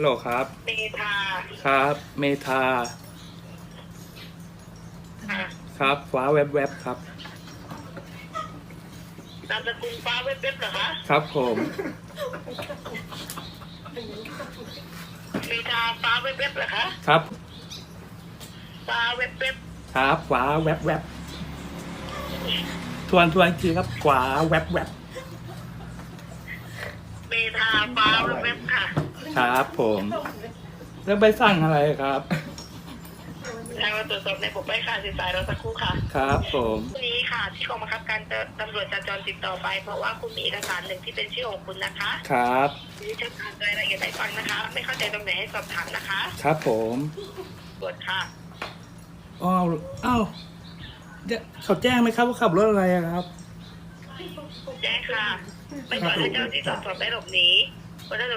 โหลครับ เมธาครับ เมธาค่ะครับ ฟ้าแวบแวบครับ นามสกุลฟ้าเว็บเว็บเหรอคะครับผม เมธาฟ้าเว็บเว็บเหรอคะครับ ฟ้าเว็บเว็บครับ ฟ้าแวบแวบทวนทวนอีกทีครับ ขวาแวบแวบเมธาฟ้าเว็บเว็บ ค่ะครับผมแล้วไปสั่งอะไรครับ ทางเราตรวจสอบในผมไม่ค่ะสิสายเราสักครู่ค่ะครับผมวันนี้ค่ะ ที่กองบังคับการตำรวจจราจรติดต่อไป เพราะว่าคุณมีเอกสารหนึ่งที่เป็นชื่อของคุณนะคะครับ นี่จะอ่านรายละเอียดให้ฟังนะคะ ไม่เข้าใจตรงไหนให้สอบถามนะคะครับผมตรวจค่ะ อ้าวอ้าวเดี๋ยวเขาแจ้งไหมครับว่าขับรถอะไรอะครับ แจ้งค่ะ ไม่ก่อนให้เจ้าหน้าที่ตรวจสอบได้หลบหนีเพราะถ้า